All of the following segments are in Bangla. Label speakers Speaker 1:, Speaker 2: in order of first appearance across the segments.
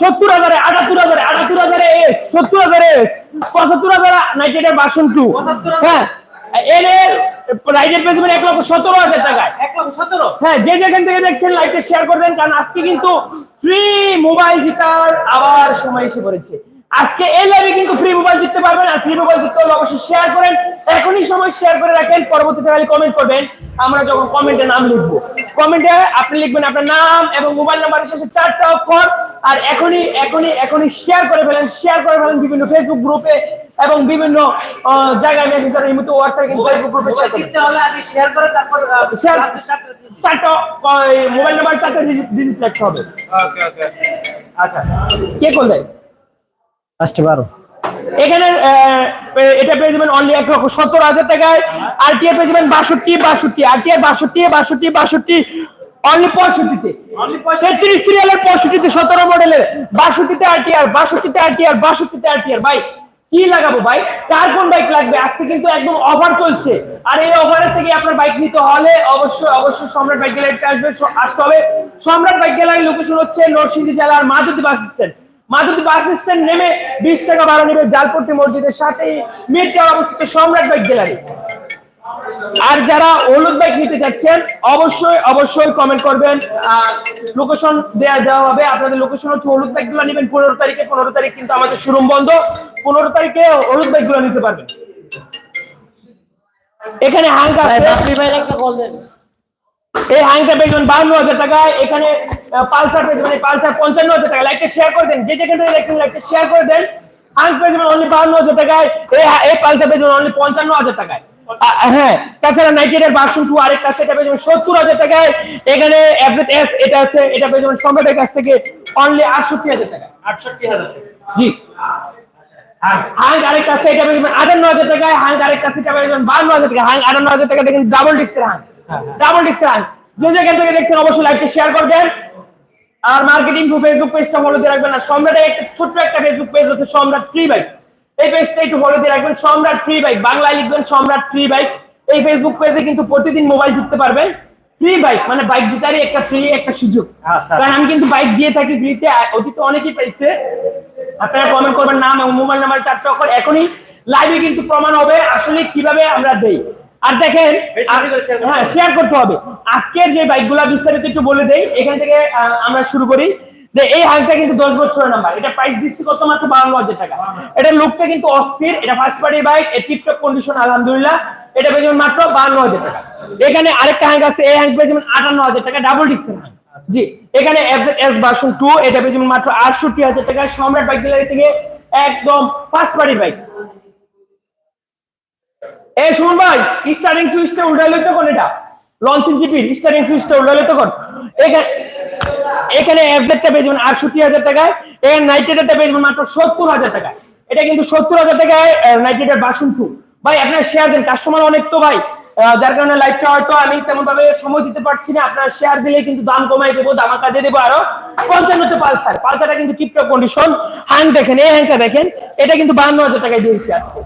Speaker 1: সত্তর হাজারে আটাত্তর হাজারে আটাত্তর হাজারে এস সত্তর হাজারে এস পঁচাত্তর হাজার নাইনটি এইটের বাসন টু
Speaker 2: 75,000
Speaker 1: হ্যাঁ এর এক লক্ষ সতেরো হাজার টাকায়।
Speaker 2: এক লক্ষ সতেরো?
Speaker 1: হ্যাঁ যে যেখান থেকে দেখছেন লাইভটা শেয়ার করবেন কারণ আজকে কিন্তু ফ্রি মোবাইল জেতার আবার সময় এসে পড়েছে। আজকে এই লাইভে কিন্তু ফ্রি মোবাইল জিততে পারবেন আর ফ্রি মোবাইল জিততে হলে অবশ্যই শেয়ার করেন। এখনই সময় শেয়ার করে রাখেন পরবর্তীতে খালি কমেন্ট করবেন। আমরা যখন কমেন্টে নাম লিখব। কমেন্টে আপনি লিখবেন আপনার নাম এবং মোবাইল নাম্বারের শেষে চারটা অক্ষর। আর এখনই এখনই এখনই শেয়ার করে ফেলেন শেয়ার করে ফেলেন বিভিন্ন ফেসবুক গ্রুপে এবং বিভিন্ন জায়গায় মেসেঞ্জার এই মুহূর্তে হোয়াটসঅ্যাপ কিন্তু ফেসবুক গ্রুপে শেয়ার
Speaker 2: জিততে হলে আগে শেয়ার করে তারপর
Speaker 1: শেয়ার চারটা মোবাইল নাম্বার চারটা ডিজিট লিখতে হবে।
Speaker 2: ওকে ওকে আচ্ছা।
Speaker 1: কে করলেন?
Speaker 3: লাস্টে বারো।
Speaker 1: এখানে আহ, এটা পেয়ে যাবেন অনলি এক লক্ষ সত্তর হাজার টাকায়। আর টি পেয়ে যাবেন বাষট্টি বাষট্টি। আর টি বাষট্টি বাষট্টি বাষট্টি। অনলি পঁয়ষট্টিতে।
Speaker 2: Only 65
Speaker 1: তেত্রিশ সিরিয়ালের পঁয়ষট্টিতে সতেরো মডেলের বাষট্টিতে আর টি আর বাষট্টিতে আর টি আর বাষট্টিতে আর টি আর ভাই কি লাগাবো ভাই? কার কোন বাইক লাগবে? আজকে কিন্তু একদম অফার চলছে। আর এই অফারের থেকে আপনার বাইক নিতে হলে অবশ্যই অবশ্যই সম্রাট বাইক গ্যালারিতে আসবে আসতে হবে। সম্রাট বাইক গ্যালারি লোকেশন হচ্ছে নরসিংদী জেলার মাধুতি বাস স্ট্যান্ড মাধুতি বাস স্ট্যান্ড নেমে বিশ টাকা ভাড়া নেবে জালপট্টি মসজিদের সাথেই মিড টাওয়ার অবস্থিত সম্রাট বাইক গ্যালারি। আর যারা হলুদ বাইক নিতে যাচ্ছেন, অবশ্যই অবশ্যই কমেন্ট করবেন। লোকেশন দেওয়া হবে। আপনাদের লোকেশন হচ্ছে হলুদ বাইকগুলো নেবেন পনেরো তারিখে। পনেরো তারিখ কিন্তু আমাদের শোরুম বন্ধ। পনেরো তারিখে হলুদ বাইকগুলো নিতে পারবেন। এখানে হাঙ্কা এই হাঙ্কা পেয়ে যাবেন বান্ন হাজার টাকায় এখানে পালসার পেয়ে যাবেন এই পালসার পঞ্চান্ন হাজার টাকা লাইকটা শেয়ার করে দেন যে যেখানে থেকে দেখছেন লাইকটা শেয়ার করে দেন হাঙ্ক পেয়ে যাবেন অনলি বান্ন হাজার টাকায় এই হা- এই পালসার পেয়ে যাবেন অনলি পঞ্চান্ন হাজার টাকায়। হ্যাঁ তাছাড়া নাইটের বাসন টু আরেকটা সেটা পেয়ে যাবেন সত্তর হাজার টাকায়। এখানে এফজেড এস এটা আছে এটা পেয়ে যাবেন সম্রাটের কাছ থেকে অনলি আটষট্টি হাজার টাকা
Speaker 2: আটষট্টি হাজার
Speaker 1: জি। হাঙ্ক আরেকটা আছে এটা পেয়ে যাবেন আটান্ন হাজার টাকায়। হাঙ্ক আরেকটা সেটা পেয়ে যাবেন বান্ন হাজার টাকা হাঙ্ক আটান্ন হাজার টাকা দেখেন ডাবল ডিস্কের হাঙ্ক ডাবল ডিস্কের হাঙ্ক যে যেখান থেকে দেখছেন অবশ্যই লাইভটা শেয়ার করবেন আর মার্কেটিং টু ফেসবুক পেজটা ফলো দিয়ে রাখবেন। আর সম্রাটের একটা ছোট্ট একটা ফেসবুক পেজ আছে সম্রাট ফ্রি বাইক এই পেজটা একটু ফলো দিয়ে রাখবেন। সম্রাট ফ্রি বাইক বাংলায় লিখবেন সম্রাট ফ্রি বাইক এই ফেসবুক পেজে কিন্তু প্রতিদিন মোবাইল জিততে পারবেন। ফ্রি বাইক মানে বাইক জিতারই একটা ফ্রি একটা সুযোগ।
Speaker 2: আচ্ছা।
Speaker 1: কারণ আমি কিন্তু বাইক দিয়ে থাকি ফ্রিতে অতীতে অনেকেই পেয়েছে আপনারা কমেন্ট করবেন নাম এবং মোবাইল নাম্বার চারটে অক্ষর। এখনই লাইভে কিন্তু প্রমাণ হবে আসলে কীভাবে আমরা দেই। আর দেখেন হ্যাঁ শেয়ার করতে হবে। আজকের যে বাইকগুলা বিস্তারিত একটু বলে দেই এখান থেকে আমরা শুরু করি। যে এই হাংটা কিন্তু দশ বছরের নাম্বার এটা প্রাইস দিচ্ছি কত মাত্র? বাউন্ন হাজার টাকা। এটা লুকটা কিন্তু অস্থির। এটা ফার্স্ট পার্টি বাইক এর টিপটপ কন্ডিশন আলহামদুলিল্লাহ। এটা পেয়ে যাবেন মাত্র বাউন্ন হাজার টাকা। এখানে আরেকটা হ্যাং আছে। এই হ্যাং পেয়ে যাবেন আটান্ন হাজার টাকা। ডাবল ডিক্সের হ্যাং জি। এখানে এস ভার্সন টু এটা পেয়ে যাবেন মাত্র আটষট্টি হাজার টাকা। সম্রাট বাইক গ্যালারি থেকে একদম ফার্স্ট পার্টি বাইক এই শুনুন ভাই স্টার্টিং সুইচটা উল্টালে তো কোন এটা। লঞ্চিং জিপির স্টার্টিং সুইচটা কোন এখানে এফজেডটা পেয়ে যাবেন আটষট্টি হাজার টাকায় পেয়ে যাবেন মাত্র সত্তর হাজার টাকায়। এটা কিন্তু সত্তর হাজার টাকায় বাসন টু ভাই, আপনারা শেয়ার দেন কাস্টমার অনেক তো ভাই। যার কারণে লাইভটা হয়তো আমি তেমন ভাবে সময় দিতে পারছি না। আপনারা শেয়ার দিলে কিন্তু দাম কমাই দেবো দামাকা দিয়ে দেবো আরও। পঞ্চান্নতে পালসার, পালসারটা কিন্তু টিপটপ কন্ডিশন হ্যাং দেখেন, এই হ্যাংটা দেখেন, এটা কিন্তু বাহান্ন হাজার টাকায় দিয়েছি আজকে।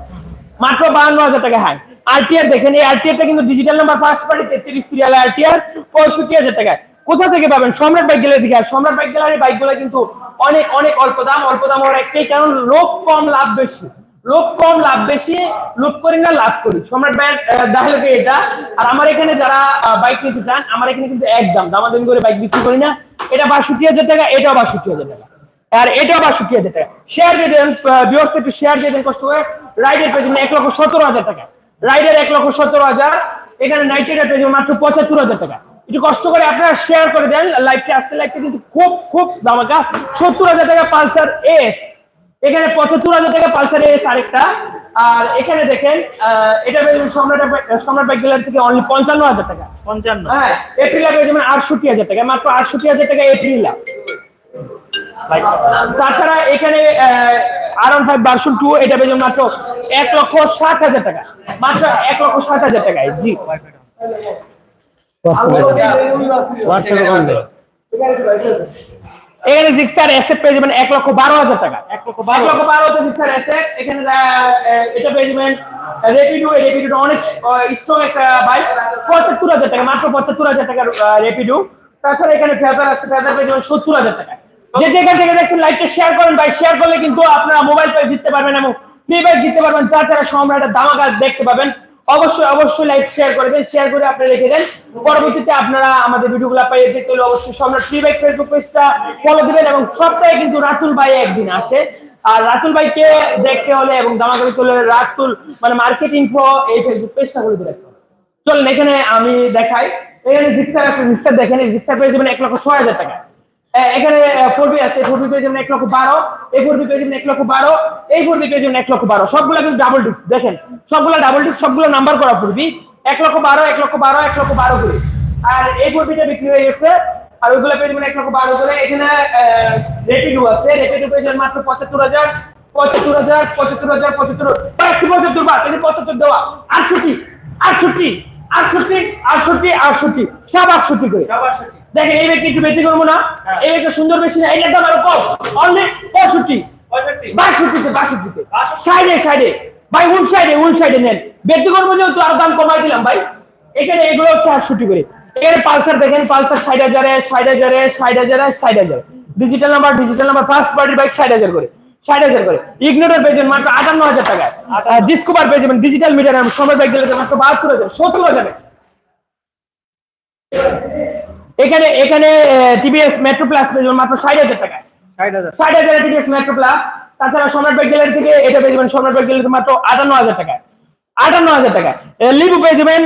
Speaker 1: মাত্র বাহান্ন হাজার টাকা হ্যাঁ আরটিআর দেখেন, এই আরটিআরটা কিন্তু ডিজিটাল নাম্বার ফার্স্ট পার্টি তেত্রিশ সিরিয়াল আরটিআর পঁয়ষট্টি হাজার টাকায়। কোথা থেকে পাবেন? সম্রাট বাইক গ্যালারি থেকে। আর সম্রাট বাইক গ্যালারি বাইকগুলো কিন্তু অনেক অনেক অল্প দাম অল্প দাম হওয়ার একটাই কারণ, লোক কম, লাভ বেশি। লোক কম, লাভ বেশি, লুট করি না, লাভ করি। সম্রাট বাইক ডায়লগে এটা। আর আমার এখানে যারা বাইক নিতে চান, আমার এখানে কিন্তু এক দাম দামাদামি করে বাইক বিক্রি করি না। এটা বাষট্টি হাজার টাকা, এটাও বাষট্টি হাজার টাকা। আর এটাও বাষট্টি হাজার টাকা। শেয়ার দিয়ে দেন বিয়র্স একটু শেয়ার দিয়ে দেন, কষ্ট করে। রাইডের পেয়ে যাবেন এক লক্ষ সতেরো হাজার টাকা। রাইডের এক লক্ষ সতেরো হাজার এখানে নাইটের পেয়ে যাবেন মাত্র পঁচাত্তর হাজার টাকা। একটু কষ্ট করে আপনারা শেয়ার করে দেন লাইভটা আসতে লাইভটা কিন্তু খুব খুব দামাকা সত্তর হাজার টাকা পালসার এস এখানে পঁচাত্তর হাজার টাকা পালসার এস আরেকটা। আর এখানে দেখেন এটা পেয়ে সম্রাট সম্রাট বাইক গ্যালারি থেকে অনলি পঞ্চান্ন হাজার টাকা।
Speaker 2: পঞ্চান্ন।
Speaker 1: হ্যাঁ এপ্রিলা পেয়ে যাবেন আটষট্টি হাজার টাকা মাত্র আটষট্টি হাজার টাকা এপ্রিলা তাছাড়া এখানে R one five version two এটা পেয়ে মাত্র এক লক্ষ সাত হাজার টাকা। মাত্র এক লক্ষ সাত হাজার টাকায় জি। এখানে জিক্সার পেয়ে যাবেন এক লক্ষ বারো হাজার টাকা।
Speaker 2: এক লক্ষ বারো
Speaker 1: লক্ষ বারো হাজার জিক্সার এখানে এটা পেয়ে যাবেন রেপিডো রেপিডো অনেক স্ট্রং একটা বাইক পঁচাত্তর হাজার টাকা মাত্র পঁচাত্তর হাজার টাকার রেপিডো তাছাড়া এখানে ফেজার আছে ফেজার পেয়ে যাবেন সত্তর হাজার টাকা। যে যেখান থেকে দেখছেন লাইভটা শেয়ার করেন ভাই শেয়ার করলে কিন্তু আপনারা মোবাইল পে জিততে পারবেন এবং বাইক জিততে পারবেন। তাছাড়া সম্রাটের দামাকা দেখতে পাবেন। অবশ্যই অবশ্যই লাইভ শেয়ার করে দেন। শেয়ার করে আপনারা রেখে দেন। পরবর্তীতে আপনারা আমাদের ভিডিওগুলো পাইয়ে দেখতে হলে অবশ্যই সম্রাট বাইক ফেসবুক পেজটা ফলো দিবেন এবং সপ্তাহে কিন্তু রাতুল ভাই একদিন আসে। আর রাতুল ভাইকে দেখতে হলে এবং দামাকা দেখতে হলে রাতুল মানে মার্কেট ইনফো এই ফেসবুক পেজটা করে দিতে হবে চলুন, এখানে আমি দেখাই। এখানে জিক্সার আছে জিক্সার দেখেন। জিক্সার পেয়ে যাবেন এক লক্ষ ছয় হাজার টাকা। এখানে আছে এক লক্ষ বারো এই এক লক্ষ বারো, এই যাবেন এক লক্ষ বারো। সবগুলো কিন্তু ডাবল ডিস্ক দেখেন, সবগুলো ডাবল ডিস্ক সবগুলো নাম্বার করা এক লক্ষ বারো, এক লক্ষ বারো, এক লক্ষ বারো করে। আর এই ফোরবিটা বিক্রি হয়ে গেছে, আর ওইগুলো এক লক্ষ বারো করে। এখানে আছে রেপিডো পেয়ে মাত্র পঁচাত্তর হাজার পঁচাত্তর হাজার পঁচাত্তর হাজার, পঁচাত্তর। পঁচাত্তর বার এই পঁচাত্তর দেওয়া, আটষট্টি আটষট্টি আটষট্টি আটষট্টি আটষট্টি সব আটষট্টি করে।
Speaker 2: সবার সঠিক
Speaker 1: দেখেন এই ব্যক্তি একটু বেশি করব না?
Speaker 2: হ্যাঁ।
Speaker 1: এই ব্যক্তি সুন্দর বেশি না এইটার দাম আরও কম। অনলি পঁয়ষট্টি। বাষট্টিতে বাষট্টিতে।
Speaker 2: বাষট্টি।
Speaker 1: সাইডে সাইডে ভাই উল সাইডে উল সাইডে নেন। ব্যক্তি করব যেহেতু আর দাম কমাই দিলাম ভাই। এখানে এগুলো হচ্ছে আটষট্টি করে। এখানে পালসার দেখেন পালসার ষাট হাজারে ষাট হাজারে ষাট হাজারে ষাট হাজার। Digital number digital number first পার্টির বাইক ষাট হাজার করে। ষাট হাজার করে। ইগনোরের পেয়েছেন মাত্র আটান্ন হাজার টাকায়। ডিসকোভার পেয়ে যাবেন ডিজিটাল মিডিয়ার সময় বাইক গেলে মাত্র বাহাত্তর হাজার সত্তর হাজারে। এখানে এখানে টিভিএস মেট্রো প্লাস পেয়ে মাত্র ষাট হাজার টাকায়।
Speaker 2: ষাট হাজার।
Speaker 1: টিভিএস মেট্রো প্লাস তাছাড়া সম্রাট বাইক গ্যালারি থেকে এটা পেয়ে যাবেন সম্রাট বাইক গ্যালারি মাত্র আটান্ন হাজার টাকায়। আটান্ন হাজার টাকা লিবু পেয়ে যাবেন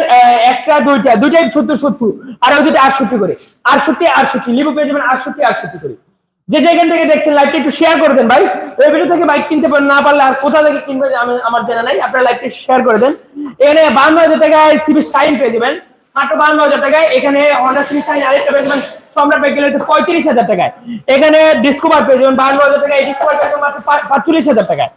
Speaker 1: একটা দুইটা দুইটাই সত্তর সত্তর আর ওই দুটো আটষট্টি করে। আটষট্টি আটষট্টি লিবু পেয়ে যাবেন আটষট্টি আটষট্টি করে। যে যেখান থেকে দেখছেন লাইভটা একটু শেয়ার করে দেন ভাই। এই ভিডিও থেকে বাইক কিনতে পারেন না পারলে আর কোথা থেকে কিনবেন আমি আমার জানা নাই। আপনারা লাইভটা শেয়ার করে দেন। এখানে বান্ন হাজার টাকায় সিবি সাইন পেয়ে যাবেন। মাত্র বান্ন হাজার টাকায়। এখানে হন্ডা সিবি সাইন আরেকটা পেয়ে যাবেন। সম্রাট গেলে পঁয়ত্রিশ হাজার টাকায়। এখানে ডিসকোভার পেয়ে যাবেন। বান্ন হাজার টাকায় ডিসকোভার পেয়ে মাত্র পাঁচচল্লিশ হাজার টাকায়।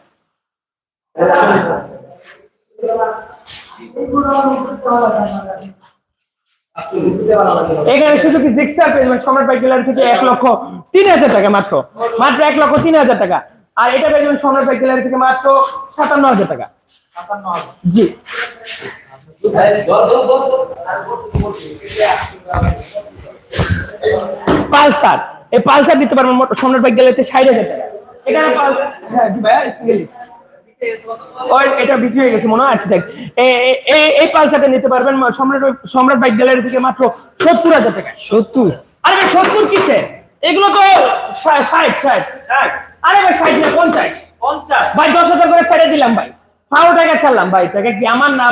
Speaker 1: এখানে শুধু কি জিক্সার পেয়ে যাবেন। সম্রাট বাইক থেকে এক লক্ষ তিন হাজার টাকা মাত্র। মাত্র এক লক্ষ তিন হাজার টাকা। আর এটা পেয়ে যাবেন সম্রাট বাইক থেকে মাত্র সাতান্ন হাজার টাকা। জি। পালসার। এই পালসার নিতে পারবেন সম্রাট বাইক গ্যালারিতে ষাট হাজার টাকা এখানে হ্যাঁ জি ভাইয়া সিঙ্গেল এটা বিক্রি হয়ে গেছে মনে হয় আচ্ছা এই পালসারটা নিতে পারবেন সম্রাট সম্রাট বাইক গ্যালারি থেকে মাত্র সত্তর হাজার টাকা।
Speaker 3: সত্তর?
Speaker 1: আরে ভাই সত্তর কিসে? এগুলো তো ষাট ষাট ষাট
Speaker 2: ষাট।
Speaker 1: আরে ভাই ষাট না পঞ্চাশ।
Speaker 2: পঞ্চাশ।
Speaker 1: ভাই দশ হাজার করে ছেড়ে দিলাম ভাই। বারো টাকা ছাড়লাম ভাই টাকা কি আমার না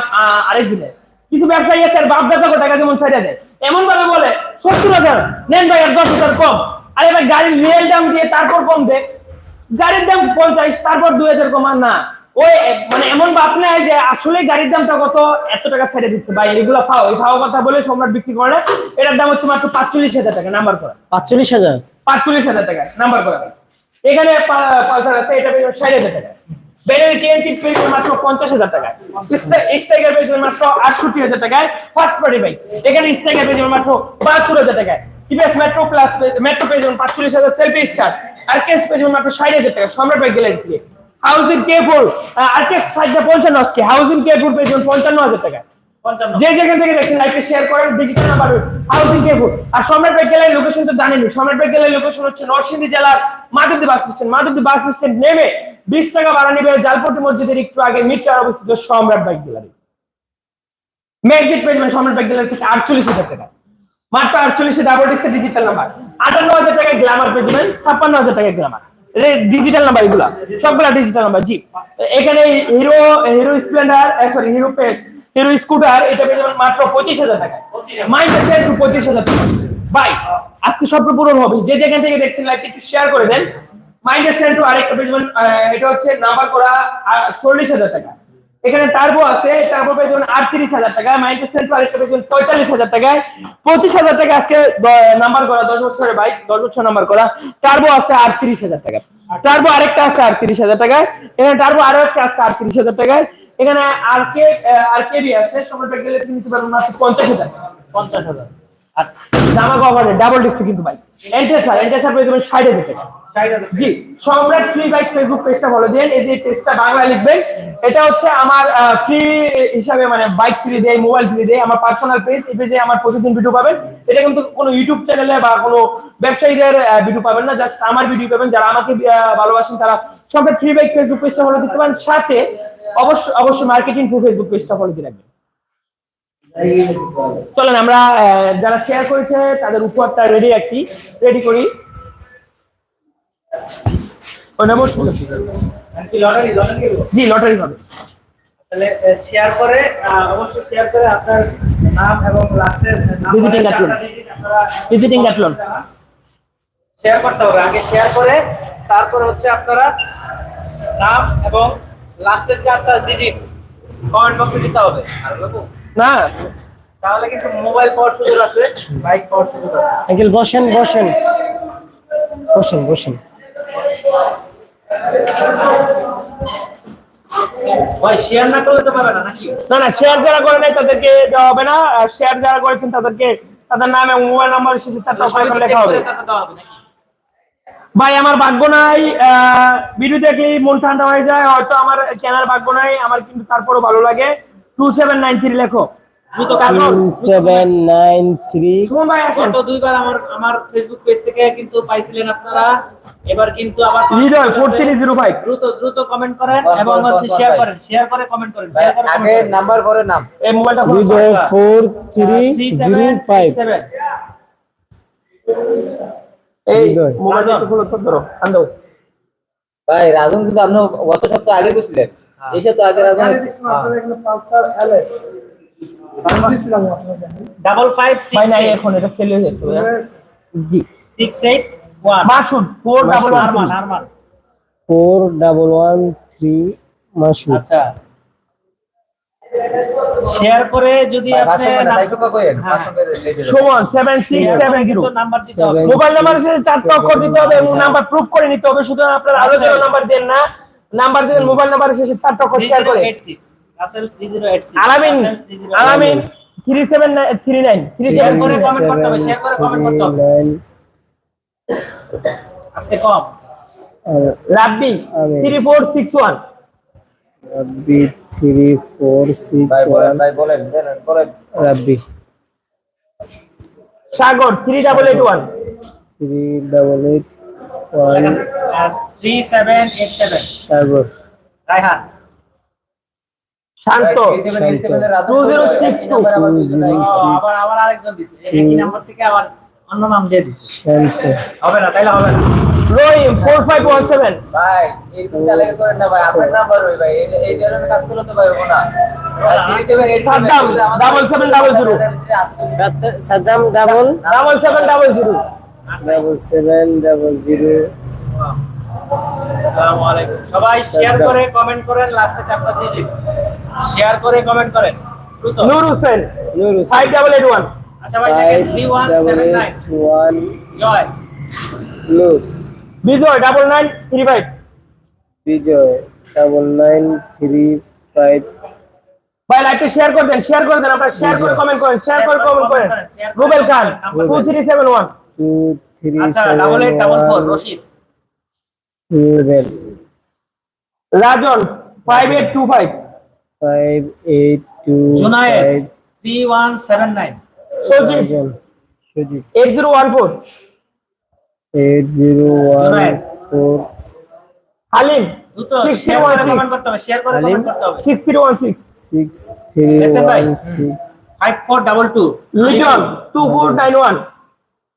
Speaker 1: আরেকজনের? কিছু ব্যবসায়ী আছে আর বাপ দাদা টাকা যেমন ছেড়ে দেয় এমন ভাবে বলে সত্তর হাজার। নেন ভাই আর দশ হাজার কম। আরে ভাই গাড়ির রিয়েল দাম দিয়ে তারপর কম দে। গাড়ির দাম পঞ্চাশ তারপর দুই হাজার কমান না। ওই মানে এমন বাপ নেই যে আসলে গাড়ির দামটা কত এত টাকা ছেড়ে দিচ্ছে। ভাই এগুলো ফাও এই ফাও কথা বলে সম্রাট বিক্রি করে এটার দাম হচ্ছে মাত্র পাঁচচল্লিশ হাজার টাকা নাম্বার করা।
Speaker 3: পাঁচচল্লিশ হাজার?
Speaker 1: পাঁচচল্লিশ হাজার টাকা নাম্বার করা এখানে পালসার আছে এটা ষাট হাজার টাকা। ব্যাটারি টিএনটি পেয়ে মাত্র পঞ্চাশ হাজার টাকা। স্ট্রাইকার পেয়ে মাত্র আটষট্টি হাজার টাকায় ফার্স্ট পার্টি বাইক এখানে স্ট্রাইকার পেয়ে মাত্র বাহাত্তর হাজার টাকায়। টিভিএস মেট্রো প্লাস মেট্রো পেয়ে পাঁচচল্লিশ হাজার সেলফি স্টার আর কেস পেয়ে মাত্র ষাট হাজার টাকা। সম্রাট বাইক গ্যালারি থেকে। Housing K four R case ষাটটা পঞ্চান্ন আজকে। হাউজিং কে ফোর পেয়ে যাবেন পঞ্চান্ন হাজার টাকা। যে যেখান থেকে দেখছেন লাইভে শেয়ার করেন ডিজিটাল নাম্বার হাউসিং কেবল আর সম্রাট বাইক গেলের লোকেশন তো জানেনই সম্রাট বাইক গেলের লোকেশন হচ্ছে নরসিংদী জেলার Madhabdi bus stand Madhabdi bus stand নেমে বিশ টাকা ভাড়া নিবে জালপট্টি মসজিদের একটু আগে মিটার অবস্থিত সম্রাট বাইক গ্যালারি ম্যাজিক পেজমেন্ট সম্রাট বাইক গ্যালারি থেকে আটচল্লিশ হাজার টাকা। মাত্র আটচল্লিশে ডাবল ডিক্সের ডিজিটাল নাম্বার আটান্ন হাজার টাকায় গ্ল্যামার পেজমেন্ট ছাপ্পান্ন হাজার টাকায় গ্ল্যামার ডিজিটাল নাম্বার এগুলা, সবগুলা ডিজিটাল নাম্বার জি। এখানে Hero Hero Splendor sorry Hero Hero scooter, এটা পেয়ে মাত্র পঁচিশ হাজার টাকা মাইন্ড আছে পঁচিশ হাজার টাকা ভাই, আজকে স্বপ্ন পূরণ হবে। যে যেখান থেকে দেখছেন লাইভটা একটু শেয়ার করে দেন। মাইন্ড সেন্টু আরেকটা পেয়ে এটা হচ্ছে নাম্বার করা চল্লিশ হাজার টাকা। এখানে টার্বো আছে টার্বো পেয়ে যাবেন আটত্রিশ হাজার টাকা। সেন্টু আরেকটা পেয়ে যাবেন পঁয়তাল্লিশ হাজার টাকায়। পঁচিশ হাজার টাকা আজকে নাম্বার করা, দশ বছরের বাইক দশ বছর নাম্বার করা। টার্বো আছে আটত্রিশ হাজার টাকা। টার্বো আরেকটা আছে আটত্রিশ হাজার টাকায়। এখানে টার্বো আরও আছে আটত্রিশ হাজার টাকায়। এখানে আর কে আর কেবি আছে? সময় গেলে তুমি নিতে পারবেন মাত্র পঞ্চাশ হাজার।
Speaker 2: পঞ্চাশ হাজার। আর
Speaker 1: জামা কভারে ডাবল ডিসি কিন্তু ভাই। এন্টেসার এন্টেসার পেয়ে যাবেন ষাট হাজার টাকা জি সম্রাট ফ্রি বাইক ফেসবুক পেজটা ফলো দেন। এই যে পেজটা বাংলা লিখবেন এটা হচ্ছে আমার ফ্রি হিসাবে মানে বাইক ফ্রি দেয় মোবাইল ফ্রি দেয় আমার পার্সোনাল পেজ এই পেজে আমার প্রতিদিন ভিডিও পাবেন। এটা কিন্তু কোনো ইউটিউব চ্যানেলে বা কোনো ব্যবসায়ীদের ভিডিও পাবেন না জাস্ট আমার ভিডিও পাবেন। যারা আমাকে ভালোবাসেন তারা সম্রাট ফ্রি বাইক ফেসবুক পেজটা ফলো দিতে পারেন। সাথে অবশ্যই অবশ্যই মার্কেটিং ফ্রি ফেসবুক পেজটা ফলো দিয়ে রাখবেন। চলেন আমরা যারা শেয়ার করেছে তাদের উপহারটা রেডি রাখি। রেডি করি। জি লটারি হবে।
Speaker 2: তাহলে শেয়ার করে অবশ্যই শেয়ার করে আপনার নাম এবং লাস্টের
Speaker 1: Visiting card loan. Visiting
Speaker 2: share করতে হবে। আগে শেয়ার করে তারপর হচ্ছে আপনারা নাম এবং লাস্টের চারটা ডিজিট কমেন্ট বক্সে দিতে হবে। আর
Speaker 1: না?
Speaker 2: তাহলে কিন্তু মোবাইল পাওয়ার সুযোগ আছে বাইক পাওয়ার সুযোগ আছে।
Speaker 3: আঙ্কেল বসেন বসেন। বসেন বসেন।
Speaker 2: ভাই শেয়ার না না
Speaker 1: শেয়ার যারা করে নাই তাদেরকে দেওয়া হবে না। শেয়ার যারা করেছেন তাদেরকে তাদের নাম মোবাইল নাম্বার শেষে চারটা লেখা হবে। ভাই আমার ভাগ্য নাই। ভিডিও দেখলেই মন ঠান্ডা হয়ে যায়। হয়তো আমার কেনার ভাগ্য নাই আমার কিন্তু তারপরও ভালো লাগে। টু সেভেন নাইন থ্রি লেখো
Speaker 3: সেভেন নাইন থ্রি
Speaker 1: সুমন ভাই আসেন।
Speaker 2: গত দুইবার আমার আমার ফেসবুক পেজ থেকে কিন্তু পাইছিলেন আপনারা। এবার কিন্তু আবার
Speaker 1: Hridoy four three zero five
Speaker 2: দ্রুত দ্রুত কমেন্ট করেন এবং হচ্ছে শেয়ার। করেন শেয়ার করে কমেন্ট করেন শেয়ার করে
Speaker 4: আগে নাম্বার পরে নাম।
Speaker 1: এই মোবাইলটা phone
Speaker 3: Hridoy four three zero five
Speaker 1: এই। মোবাইলটা খুলো তো ধরো আন্দো
Speaker 4: ভাই রাজন কিন্তু আপনি গত সপ্তাহ আগে বুঝলেন এই সপ্তাহ আগে রাজন
Speaker 2: ডাবল ফাইভ সিক্স
Speaker 1: এখন এটা সেল হয়ে যাচ্ছে জি।
Speaker 2: Six eight one
Speaker 1: Masud four double
Speaker 2: Arman Arman
Speaker 3: four double one three Masud
Speaker 2: আচ্ছা। শেয়ার করে যদি আপনি
Speaker 4: ভাষণ করে,
Speaker 2: না-
Speaker 4: ভাই, সকাল কইেন,
Speaker 2: হ্যাঁ।
Speaker 1: সুমন
Speaker 2: শেয়ার নাম্বার দিতে হবে।
Speaker 1: মোবাইল নাম্বার সাথে চারটা অক্ষর দিতে হবে এবং নাম্বার প্রুফ করে নিতে হবে শুধু আপনার আরও
Speaker 2: আচ্ছা।
Speaker 1: নাম্বার দেন না। নাম্বার দিবেন মোবাইল নাম্বার শেষে চারটা অক্ষর শেয়ার করে।
Speaker 2: রাসেল 3086
Speaker 1: আলামিন আলামিন
Speaker 2: 3739
Speaker 1: 37
Speaker 2: করে কমেন্ট করতে হবে শেয়ার করে কমেন্ট করতে হবে। আজকে কম।
Speaker 1: লাভবি
Speaker 3: 3461 লাভবি
Speaker 4: ভাই বলেন বলেন
Speaker 1: সাগর
Speaker 3: 3881 3881
Speaker 2: 3787
Speaker 3: সাগর
Speaker 2: রায়হান।
Speaker 1: শান্ত।
Speaker 4: ভাই, 3787 এর রাজন
Speaker 1: 2062
Speaker 4: নাম্বার আমার দিছে নাই।
Speaker 2: ও, আবার আবার আরেকজন দিছে। এই নাম্বার থেকে আবার অন্য নাম দিয়ে দিছে।
Speaker 3: শান্ত।
Speaker 2: হবে না তাইলে হবে না।
Speaker 1: Rahim four five one seven
Speaker 4: ভাই এরকম চালাকি করেন না ভাই। আপনার নাম্বার ওই ভাই। এই- ধরনের কাজ করলে তো ভাই হব না।
Speaker 1: Saddam, seven double zero।
Speaker 4: আসবে।
Speaker 3: Saddam double
Speaker 1: double seven double zero
Speaker 3: double seven double zero
Speaker 2: আসসালামু আলাইকুম। সবাই শেয়ার করে কমেন্ট করেন লাস্টে চাপটা দিয়ে দিন। শেয়ার করে কমেন্ট করেন।
Speaker 1: নূর হোসেন।
Speaker 3: নূর
Speaker 1: এইট ওয়ান
Speaker 2: আচ্ছা ভাই দেখেন 3179 Joy.
Speaker 3: Noor.
Speaker 1: Bijoy double nine three five
Speaker 3: Bijoy double nine three five
Speaker 1: ভাই লাইভটা শেয়ার করে দেন শেয়ার করে দেন আপনারা শেয়ার করে কমেন্ট করেন শেয়ার করে কমেন্ট করেন। Rubel Khan two three seven one
Speaker 3: two three
Speaker 2: আচ্ছা
Speaker 3: seven
Speaker 2: double eight double four
Speaker 3: one
Speaker 2: Rashid.
Speaker 3: Rubel
Speaker 1: Rajan five eight two five
Speaker 3: five eight two
Speaker 2: Junayed
Speaker 3: five
Speaker 2: three one seven nine
Speaker 1: Sajib
Speaker 3: Sujit
Speaker 1: eight zero one four
Speaker 3: eight zero one four
Speaker 1: Halim six three one six
Speaker 2: করতে হবে শেয়ার করে
Speaker 3: আলিম?
Speaker 2: কমেন্ট করতে হবে।
Speaker 1: Six three one six
Speaker 3: six three one six
Speaker 2: five four double two
Speaker 1: Liton two four nine one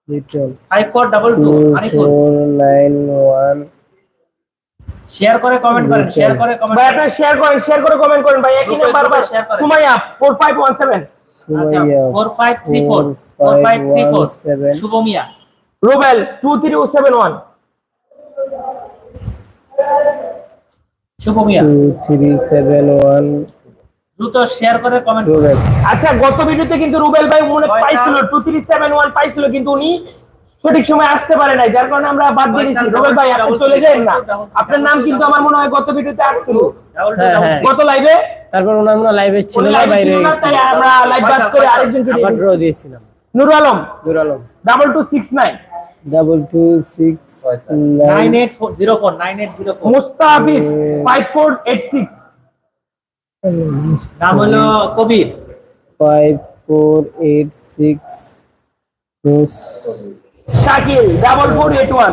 Speaker 3: little
Speaker 2: five four double
Speaker 3: two four nine one
Speaker 2: share করে কমেন্ট করেন শেয়ার করে কমেন্ট
Speaker 1: ভাই আপনারা শেয়ার করেন শেয়ার করে কমেন্ট করেন ভাই একই নাম্বার
Speaker 2: করেন।
Speaker 1: Sumaiya four five one seven
Speaker 2: আচ্ছা
Speaker 3: Sumaiya
Speaker 2: four five three four four five three four
Speaker 3: seven
Speaker 2: Shuvo Mia
Speaker 1: Rubel two three seven one
Speaker 2: Shuvo Mia
Speaker 3: two three seven one
Speaker 2: দ্রুত শেয়ার করে কমেন্ট
Speaker 3: রুবেল।
Speaker 1: আচ্ছা গত ভিডিওতে কিন্তু রুবেল ভাই মনে পাইছিল টু থ্রি সেভেন ওয়ান পাইছিল কিন্তু উনি সঠিক সময় আসতে পারে নাই যার কারণে আমরা বাদ দিয়ে দিচ্ছি। রুবেল ভাই আপনি চলে যান না। আপনার নাম কিন্তু আমার মনে হয় গত ভিডিওতে আসছিল
Speaker 3: হ্যাঁ, হ্যাঁ।
Speaker 1: গত লাইভে
Speaker 3: তারপর ওনা আমরা লাইভে ছিল না বাইরে
Speaker 1: আমরা লাইভ বাদ করে আরেকজনকে
Speaker 3: আবার ড্র দিয়েছিলাম।
Speaker 1: Nuru Alam.
Speaker 3: Noor Alam.
Speaker 1: Double two six nine
Speaker 3: double two six
Speaker 2: nine
Speaker 3: nine
Speaker 2: eight zero four nine eight zero four
Speaker 1: Mustafiz. Five four eight six
Speaker 2: নাম হলো Kabir.
Speaker 3: Five four eight six
Speaker 1: Shakil double four eight one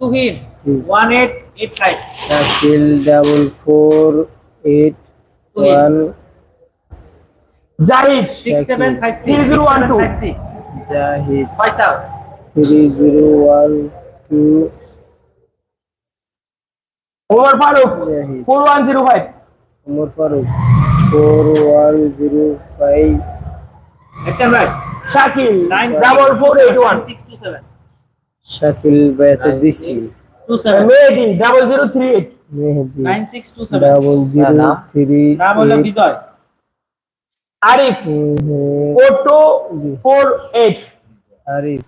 Speaker 2: Tuhin one eight eight five
Speaker 3: Shakil double four eight one
Speaker 1: Zahid
Speaker 2: six seven five six
Speaker 1: 3012
Speaker 2: five six
Speaker 3: Zahid.
Speaker 2: Faisal.
Speaker 3: Three zero one two
Speaker 1: Omar Faruk four one zero five
Speaker 3: Umar Faruk four one zero five
Speaker 2: ভাই
Speaker 1: Shakil double four eight one
Speaker 2: six
Speaker 3: Shakil দিচ্ছি।
Speaker 2: Two seven
Speaker 1: Mehedi double zero three eight
Speaker 3: Mehedi
Speaker 2: six
Speaker 3: double zero
Speaker 4: নাম?
Speaker 3: থ্রি
Speaker 2: নাম হলো Bijoy.
Speaker 1: Arif four two four eight
Speaker 3: Arif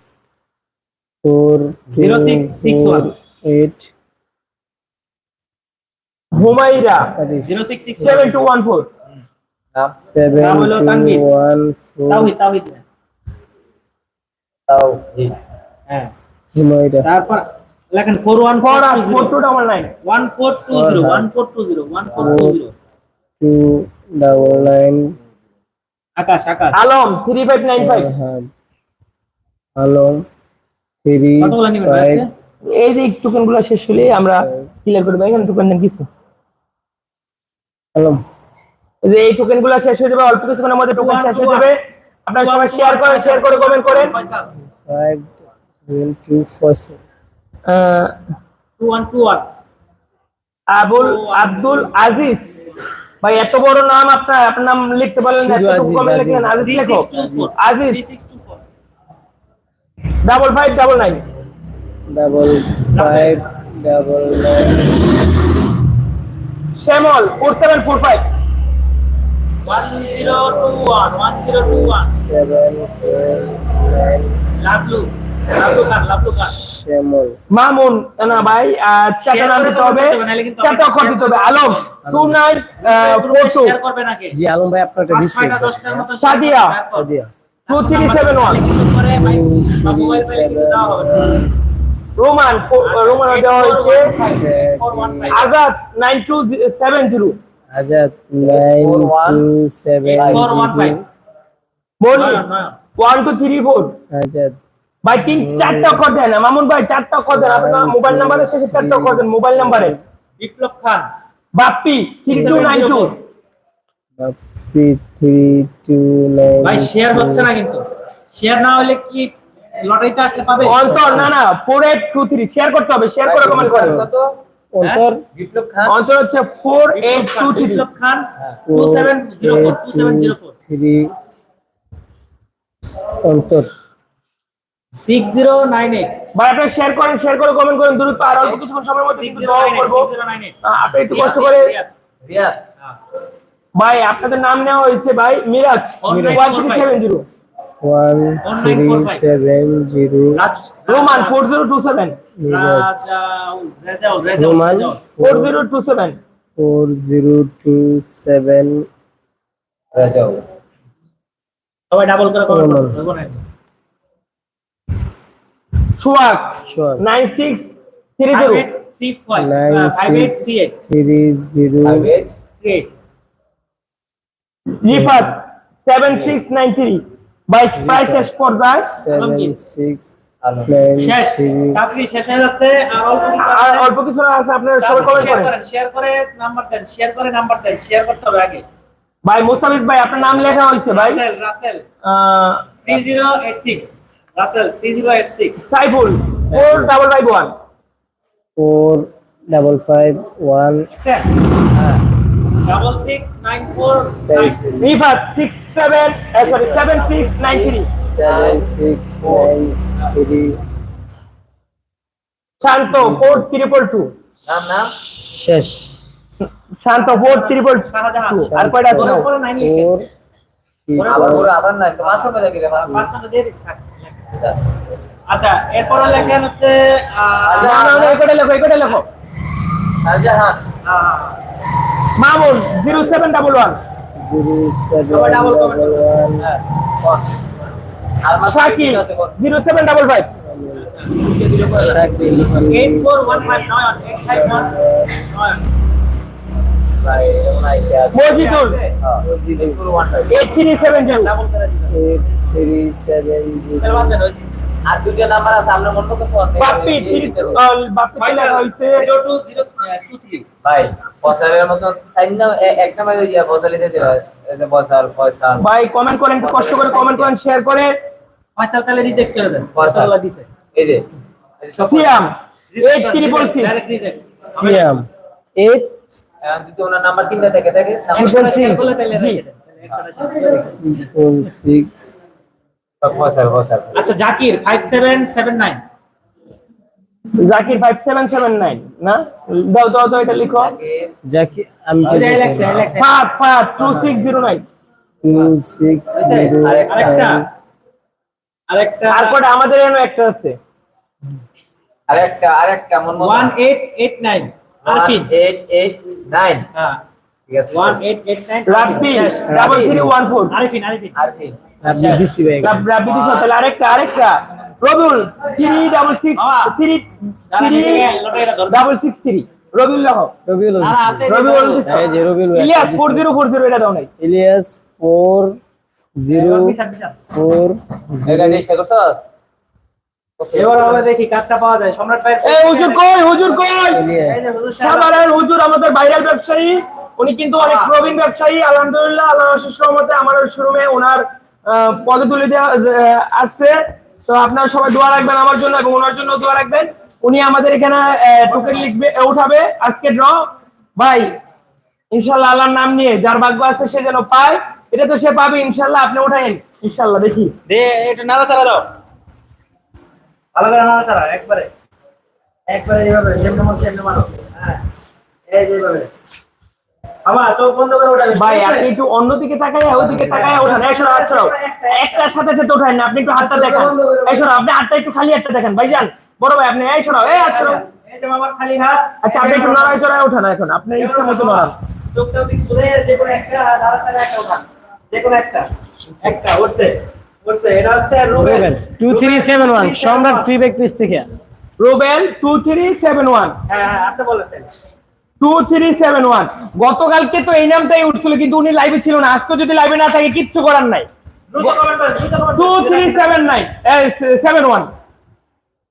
Speaker 3: four
Speaker 2: 0661
Speaker 3: eight
Speaker 1: Humaira
Speaker 2: zero six six
Speaker 1: seven two one four
Speaker 3: seven two one four
Speaker 2: Tawhid Tawhid.
Speaker 4: তাও
Speaker 2: হ্যাঁ।
Speaker 3: হুমায়রা
Speaker 2: তারপর লেখেন four one
Speaker 1: four
Speaker 2: four
Speaker 1: four two double nine
Speaker 2: one four two zero one four two zero one four two zero
Speaker 3: two double nine
Speaker 2: Akash Akash.
Speaker 1: Alam three five nine five
Speaker 3: হ্যাঁ আলম থ্রি
Speaker 2: কতগুলো নেবেন
Speaker 3: ফাইভ
Speaker 2: আজকে?
Speaker 1: এই যে টোকেনগুলো শেষ হলে আমরা ক্লিয়ার করে দেবো। এখানে টোকেন নেন কিছু।
Speaker 3: আলম
Speaker 1: এই টোকেনগুলো শেষ হয়ে যাবে অল্প কিছুক্ষণের মধ্যে টোকেন শেষ হয়ে যাবে। আপনারা সবাই শেয়ার করেন শেয়ার করে কমেন্ট করেন। আবুল আব্দুল আজিজ। ভাই এত বড় নাম আপনার আপনার নাম লিখতে পারলেন না এতটুকু কমে লিখলেন আজিজ। লেখো Aziz. Double five double nine
Speaker 3: double five double nine
Speaker 1: Shyamal four seven four five
Speaker 2: Lovelu
Speaker 1: Mamun না ভাই নাম দিতে হবে। অক্ষর দিতে হবে। Alam two nine four two
Speaker 3: জি আলম ভাই আপনারটা
Speaker 2: পাঁচ
Speaker 3: দিচ্ছি
Speaker 1: Sadia.
Speaker 3: Sadia.
Speaker 1: Two three seven one
Speaker 2: করে ভাই। সব মোবাইল ফেলে কিন্তু দেওয়া হবে। না।
Speaker 1: রোমান রোমান দেওয়া হয়েছে। Azad nine two seven zero
Speaker 3: Azad nine two seven
Speaker 2: four one
Speaker 1: two three four
Speaker 3: Azad
Speaker 1: ভাই তিন চারটা অক্ষর দেন। মামুন ভাই চারটা অক্ষর দেন। আপনার মোবাইল নাম্বারের শেষে চারটা অক্ষর দেন মোবাইল নাম্বারে
Speaker 2: Biplob Khan.
Speaker 1: Bappi three two nine two
Speaker 3: Bappi three two nine
Speaker 2: ভাই শেয়ার হচ্ছে না কিন্তু। শেয়ার না হলে কি লটারিতে আসলে পাবে?
Speaker 1: অন্তর না না four eight two three share করতে হবে শেয়ার করে কমেন্ট করেন।
Speaker 4: কত
Speaker 3: অন্তর।
Speaker 4: বিপ্লব খান।
Speaker 1: অন্তর হচ্ছে four eight two three
Speaker 2: Biplob Khan two seven zero four two seven zero four
Speaker 3: three Antor.
Speaker 2: Six zero nine eight
Speaker 1: ভাই আপনি শেয়ার করেন শেয়ার করে কমেন্ট করেন দ্রুত আর অল্প কিছুক্ষণ সময়ের মধ্যে কিন্তু দোয়া করব। আপনি একটু কষ্ট করে
Speaker 4: রিয়াদ
Speaker 1: ভাই আপনাদের নাম নেওয়া হয়েছে ভাই Miraj.
Speaker 2: Online
Speaker 1: one three. Seven zero
Speaker 3: one three
Speaker 2: 1945
Speaker 3: seven zero
Speaker 1: Roman four zero two seven
Speaker 3: Roman
Speaker 1: four zero two seven
Speaker 3: four zero two seven
Speaker 4: রাজাও
Speaker 2: সবাই ডাবল করে
Speaker 3: share
Speaker 1: nine six three zero
Speaker 2: three
Speaker 3: nine six three zero
Speaker 2: three
Speaker 1: Rifat seven six nine three ভাই প্রায় শেষ পর্যায়ে।
Speaker 3: সেভেন সিক্স
Speaker 2: শেষ।
Speaker 3: থ্রি
Speaker 2: চাকরি শেষ হয়ে যাচ্ছে। আর অল্প কিছু আছে।
Speaker 1: আপনারা
Speaker 2: শেয়ার
Speaker 1: করেন।
Speaker 2: শেয়ার করে নাম্বার দেন শেয়ার করে নাম্বার দেন শেয়ার করতে হবে আগে।
Speaker 1: ভাই মুস্তাফিজ ভাই আপনার নাম লেখা হয়েছে ভাই।
Speaker 2: Rasel Rasel. Three zero eight six Rasel three zero eight six
Speaker 1: Saiful four double five one
Speaker 3: four double five one
Speaker 2: double six nine four
Speaker 1: Rifat six seven sorry seven six nine three
Speaker 3: seven six nine three
Speaker 1: Shanto four triple two
Speaker 4: নাম নাম
Speaker 3: শেষ
Speaker 1: শান্ত ফোর ট্রিপল। টু আর কয়টা আছে?
Speaker 3: ফোর
Speaker 4: আবার পুরো আবার নাই তোমার সঙ্গে দেখি রে
Speaker 2: পার্সেন্ট দিয়ে দিস। আচ্ছা এরপরে লেখেন হচ্ছে
Speaker 1: Mamun zero seven double one
Speaker 3: zero seven double one?
Speaker 1: Shakil zero seven double five.
Speaker 3: Shakil
Speaker 2: eight four one five Nayan eight five one Nayan
Speaker 4: ভাই, এমন আইছে আজ।
Speaker 1: Majidul
Speaker 4: eight four one
Speaker 1: eight three seven zero
Speaker 2: double করে দিবেন
Speaker 3: এইট থ্রি সেভেন জিরো
Speaker 4: আর দুটো নাম্বার আছে আপনার মন মতো
Speaker 2: টু জিরো টু থ্রি
Speaker 4: ভাই ফয়সালের মতো সাইন নাম এ- এক নামে ওই যে ফয়সাল দিতে দিবা এই যে ফয়সাল ফয়সাল।
Speaker 1: ভাই কমেন্ট করেন একটু কষ্ট করে কমেন্ট করেন শেয়ার করে।
Speaker 2: পয়সা তাহলে রিজেক্ট করে দেন। আল্লাহ দিছে।
Speaker 4: এই যে
Speaker 1: Siam. Eight triple six
Speaker 2: direct reject
Speaker 3: Siam. Eight
Speaker 4: এখন যদি ওনার নাম্বার তিনটা থেকে থাকে
Speaker 1: জি।
Speaker 3: সিক্স
Speaker 4: ফয়সাল ফয়সাল
Speaker 2: আচ্ছা Zakir five seven seven nine
Speaker 1: Zakir five seven seven nine না? দাও দাও দাও এটা লিখো।
Speaker 3: জাকি আমি
Speaker 1: টু সিক্স জিরো
Speaker 2: আরেকটা আরেকটা।
Speaker 1: আর কটা আমাদের এখানে একটা আছে।
Speaker 4: আরেকটা আরেকটা মন মতো।
Speaker 2: One eight eight nine Arfin.
Speaker 4: Eight eight nine
Speaker 2: হ্যাঁ।
Speaker 4: ঠিক আছে
Speaker 2: one eight eight nine
Speaker 1: Rabbi double three one four
Speaker 2: Arfin Arfin.
Speaker 4: Arfin.
Speaker 3: দিছি ভাই
Speaker 1: রাব্বি দিস তাহলে আরেকটা আরেকটা। Rabiul three double six three three double six three Rabiul লহ
Speaker 3: রবিউল
Speaker 1: রবিউল
Speaker 3: এই যে Rabiul
Speaker 1: Ilias four zero four zero এটা দাও নাই।
Speaker 3: Ilias four zero
Speaker 2: Bishal Bishal
Speaker 3: four
Speaker 4: এটা চেষ্টা করছস
Speaker 2: এবার আমরা দেখি কার্ডটা পাওয়া যায়। সম্রাট ভাই
Speaker 1: এই হুজুর কই হুজুর কই?
Speaker 2: হুজুর
Speaker 1: সাভারের হুজুর আমাদের ভাইরাল ব্যবসায়ী। উনি কিন্তু অনেক প্রবীণ ব্যবসায়ী। আলহামদুলিল্লাহ আল্লাহ রহমতে আমার শোরুমে ওনার পদে তুলে দেওয়া আসছে। তো আপনারা সবাই দোয়া রাখবেন আমার জন্য এবং ওনার জন্য দোয়া রাখবেন। উনি আমাদের এখানে টোকেন লিখবে উঠাবে। আজকে ড্র ভাই ইনশাল্লাহ আল্লাহর নাম নিয়ে যার ভাগ্য আছে সে যেন পায় এটা তো সে পাবে ইনশাল্লাহ। আপনি উঠাইন ইনশাল্লাহ দেখি।
Speaker 2: দে এটা নাড়াচাড়া দাও। ভালো করে নাড়াচাড়া একবারে। একবারে এইভাবে যেমন মন মারো। হ্যাঁ এই যে
Speaker 1: ভাই আপনি একটু অন্যদিকে তাকায় ওইদিকে তাকায় ওঠান। হাত সরাও একটার সাথে সাথে ওঠান না আপনি একটু হাতটা দেখান। এই আপনি হাতটা একটু খালি হাতটা দেখেন। ভাইজান বড় ভাই আপনি এই হাত আচ্ছা আপনি একটু নড়াই চড়াই ওঠান এখন। আপনার ইচ্ছা মতো নড়ান।
Speaker 2: ওদিক
Speaker 3: সম্রাট ফ্রি ব্যাক পিস থেকে।
Speaker 1: Rubel two three seven one
Speaker 2: হ্যাঁ হ্যাঁ আপনি বলেন
Speaker 1: গতকালকে তো এই নামটাই উঠছিল কিন্তু উনি লাইভে ছিল না। আজকে যদি লাইভে না থাকে কিচ্ছু করার নাই।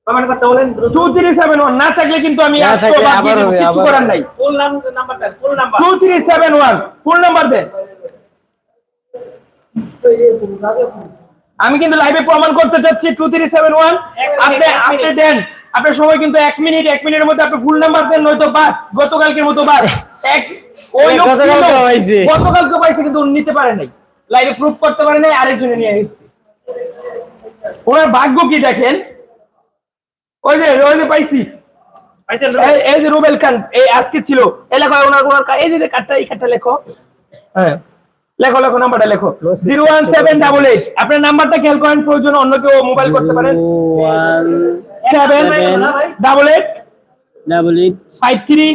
Speaker 2: কমেন্ট করতে বলেন
Speaker 1: না থাকলে কিন্তু আমি আজকে কিচ্ছু করার নাই।
Speaker 2: ফুল নাম নাম্বার দেন full number
Speaker 1: two three seven one full number দেন। আমি কিন্তু লাইভে প্রমাণ করতে চাচ্ছি টু থ্রি সেভেন ওয়ান আপনি
Speaker 2: এক
Speaker 1: আপনি দেন। আপনার সময় কিন্তু এক মিনিট এক মিনিটের মধ্যে আপনি ফুল নাম্বার দেন নয়তো বাদ গতকালকের মতো বাদ এক ওই লোক
Speaker 3: গতকালকে পাইছে।
Speaker 1: গতকালকে পাইছে কিন্তু উনি নিতে পারে নাই। লাইভে প্রুফ করতে পারে নাই আরেকজনে নিয়ে এসেছে। ওনার ভাগ্য কি দেখেন? ওই যে ওই যে পাইছি।
Speaker 2: পাইছেন
Speaker 1: এই- যে রুবেল খান এই আজকে ছিল। লেখো ওনার ওনার এই যে যে কার্ডটা এই কার্ডটা লেখো। হ্যাঁ। লেখো লেখো নাম্বারটা লেখো। Zero one seven double eight. আপনার নাম্বারটা খেয়াল করেন প্রয়োজন অন্য কেউ মোবাইল করতে পারেন।
Speaker 3: One
Speaker 1: seven double eight.
Speaker 3: Double eight
Speaker 1: five three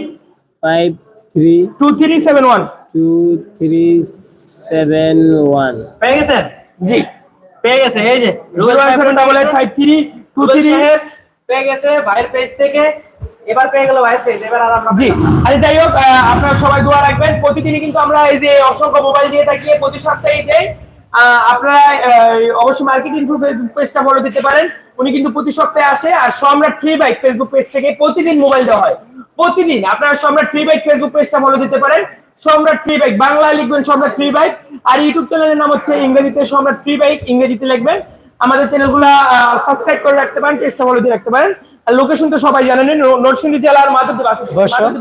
Speaker 3: five three
Speaker 1: two three seven one.
Speaker 3: Two three seven one.
Speaker 2: পেয়ে গেছেন?
Speaker 1: জি।
Speaker 2: পেয়ে গেছে এই যে।
Speaker 1: Zero one seven double eight five three two three.
Speaker 2: পেয়ে গেছে ভাইয়ের পেজ থেকে। এবার পেয়ে গেল ভাইয়ের পেজ এবার আর আমরা
Speaker 1: জি। আরে যাই হোক আপনারা সবাই দোয়া রাখবেন। প্রতিদিনই কিন্তু আমরা এই যে অসংখ্য মোবাইল দিয়ে থাকি প্রতি সপ্তাহে দেই। আপনারা অবশ্যই মার্কেটিং পেজটা ফলো দিতে পারেন। উনি কিন্তু প্রতি সপ্তাহে আসে। আর সম্রাট ফ্রি বাইক ফেসবুক পেজ থেকে প্রতিদিন মোবাইল দেওয়া হয়। প্রতিদিন আপনারা সম্রাট ফ্রি বাইক ফেসবুক পেজটা ফলো দিতে পারেন। সম্রাট ফ্রি বাইক বাংলায় লিখবেন সম্রাট ফ্রি বাইক আর ইউটিউব চ্যানেলের নাম হচ্ছে ইংরেজিতে সম্রাট ফ্রি বাইক ইংরেজিতে লিখবেন। আমাদের চ্যানেলগুলো সাবস্ক্রাইব করে রাখতে পারেন পেজটা ফলো দিয়ে রাখতে পারেন। আর লোকেশন তো সবাই জানেন নরসিংদী জেলার মাধবদী বাস।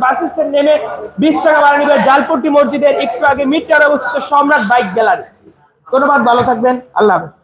Speaker 1: বাস স্ট্যান্ড নেমে বিশ টাকা ভাড়া নিবে জালপট্টি মসজিদের একটু আগে মিটার অবস্থিত সম্রাট বাইক গ্যালারি। ধন্যবাদ ভালো থাকবেন। আল্লাহ হাফেজ।